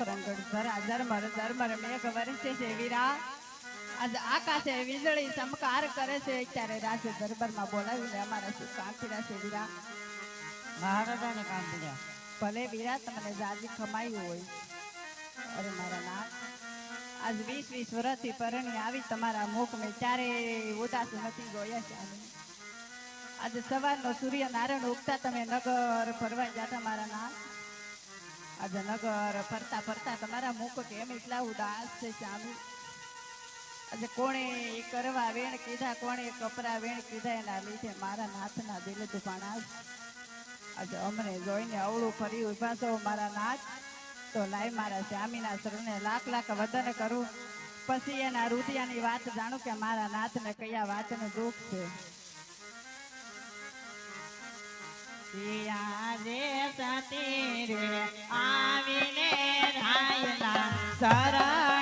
આજે ઝરમર ઝરમર મેઘ વરસે છે વીરા. આજે આકાશે વીજળી ચમકાર કરે છે. ત્યારે રાસે દરબારમાં બોલાવીને અમારા શું કામ છે વીરા. મહારાજાને કામ ભલે વીરા તમને જાજી કમાયું હોય. અરે મારા નાથ આજ વીસ વીસ વર્ષથી પરણી આવી તમારા મુખ મેં ચારે ઉદાસ નથી ગોયા છે. આજે સવારનો સૂર્ય નારાયણ ઉગતા તમે નગર ફરવા જતા મારા નાથ આજે નગર ફરતા ફરતા તમારા મુખ કેમ એટલા ઉદાસ છે, સ્વામી? આજે કોણે કરવા વેણ કીધા, કોણે કપરા વેણ કીધા, એના લીધે મારા નાથના દિલ દુભાણા આજે અમને જોઈને અવળું ફરી ઊભા છો, મારા નાથ. તો લાય મારા સ્વામીના શરણે લાખ લાખ વદન કરું. પછી એના રુદિયાની વાત જાણું કે મારા નાથને કયા વાતનું દુઃખ છે. આવીને રાયના શરણે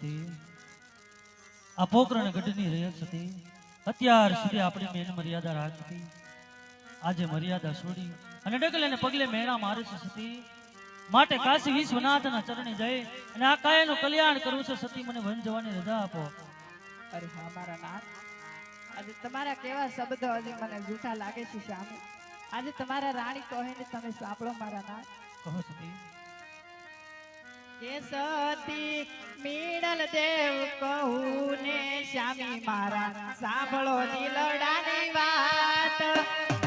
સતી આ પોકરણ ગઢની રહેત હતી. અત્યાર સુધી આપણી મેન મર્યાદા રાખતી આજે મર્યાદા છોડી અને ડગલે ને પગલે મેણા મારે છે સતી. માટે કાશી વિશ્વનાથના ચરણે જઈ અને આ કાયાનું કલ્યાણ કરવું છે સતી. મને વન જવાની રજા આપો. અરે હા મારા નાથ. આજે તમારા કેવા શબ્દો આજે મને જૂઠા લાગે છે શ્યામ આજે તમારા રાણી કહે તમે સાંભળો મારા નાથ. કહો સતી. કે સતી મીણલ દેવ કહું ને શ્યામી મારા સાંભળો દિલડાની વાત.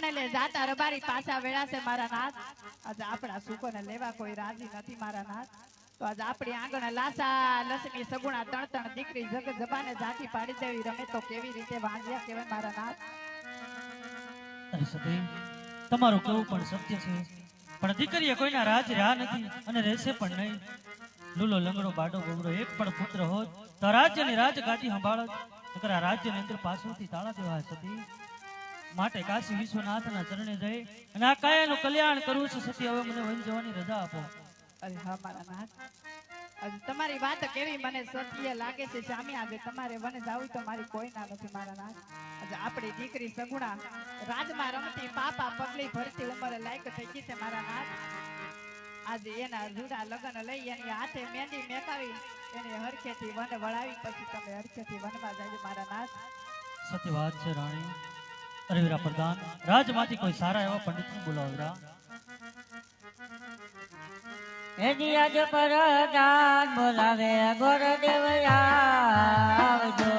આણેલે જાતા રબારી પાછા વેળાશે મારા નાથ. આજે આપણા સુખોને લેવા કોઈ રાજી નથી મારા નાથ. તો આજે આપણી આંગણ લાસા, લક્ષ્મી, સગુણા ત્રણ ત્રણ દીકરી જગ જબાને ઝાંકી પાડી દેવી. રમે તો કેવી રીતે વાંજ્યા કેવાય મારા નાથ. તમારું કેવું પણ સત્ય છે. પણ દીકરીએ કોઈના રાજ રહ્યા નથી અને રહેશે પણ નહીં. લૂલો લંગડો, બાડો ગોમડો એક પણ પુત્ર હોત તો રાજ્યની રાજગાદી સંભાળત. નકર રાજ્યની અંદર પાછળથી તાળા દેવા સતી માટે કાશી વિશ્વનાથના ચરણે જઈ અને આ કાયાનું કલ્યાણ કરવું છે. સતી હવે મને વહી જવાની રજા આપો. અરે હા મારા નાથ. તમારી વાત કેવી મને સત્ય લાગે છે. સ્વામી આજે તમારે વને જાવું તો મારી કોઈ ના નથી મારા નાથ. આજે આપણી દીકરી સગુણા રાજમાં રમતી પાપા પગલી ભરતી ઉંમરે લાયક થઈ ગઈ છે મારા નાથ. આજે એના જુદા લગ્ન લઈ એની હાથે મહેંદી મેકાવી એને હરખેથી વન વળાવી. પછી તમે હરખેથી વનમાં જાજો મારા નાથ. સત્ય વાત છે રાણી. અરે પ્રધાન, રાજમાંથી કોઈ સારા એવા પંડિત ને બોલાવરા એની આજ પરદાન બોલાવે ગોરદેવ આવજો.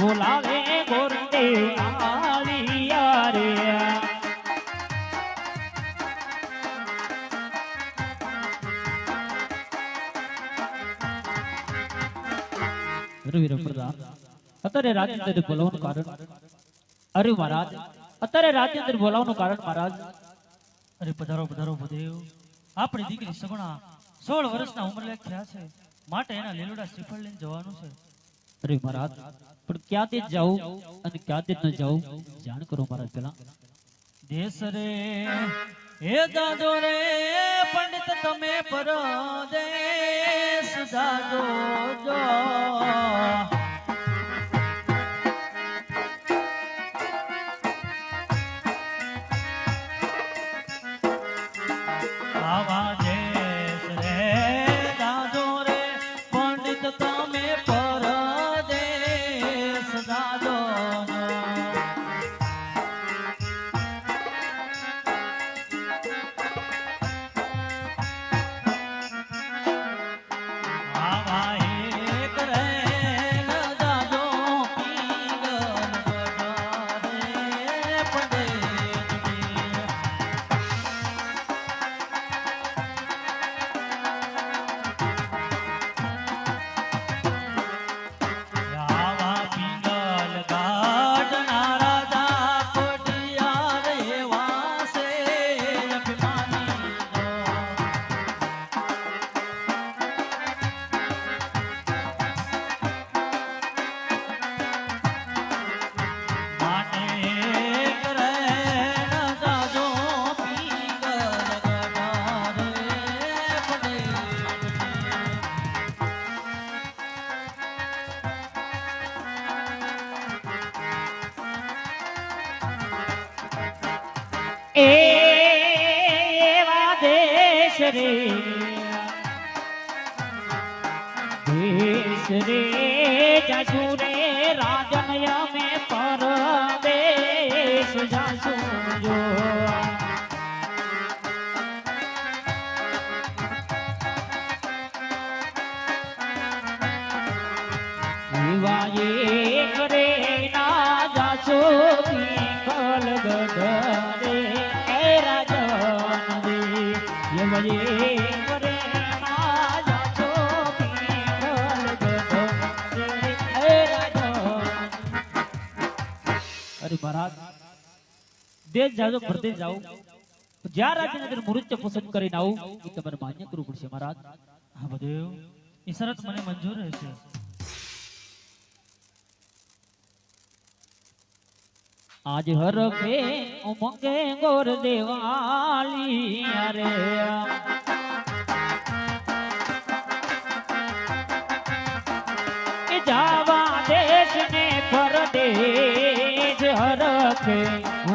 બોલાવે રે રવિ પ્રધાન અત્યારે રાજેન્દ્ર બોલાવવાનું કારણ? અરે મહારાજ અત્યારે રાજેન્દ્ર બોલાવવાનું કારણ મહારાજ? અરે પધારો પધારો ભદેવ. આપણી દીકરી સગુણા સોળ વર્ષના ઉંમરલાયક થયા છે. માટે એના લીલોડા શ્રીફળ લઈને જવાનું છે. અરે મહારાજ પણ ક્યાંથી જાઉં અને ક્યાંથી ન જાઉં, જાણ કરો મારા પેલા. દેશ રે હે દાદો રે, પંડિત તમે પરદેશ દાદો જો. રે દેશ રે રાજન અમે અરે મહારાજ દેશ જાજો પરદેશ જાઓ. જ્યાં રાજ્યની અંદર મૃત્યુ પસંદ કરીને આવું એ તમારે માન્ય કરવું પડશે મહારાજ. હા બધું. એ શરત મને મંજૂર રહેશે આજ હર કે ઉમંગે ગોર દેવાલી અરે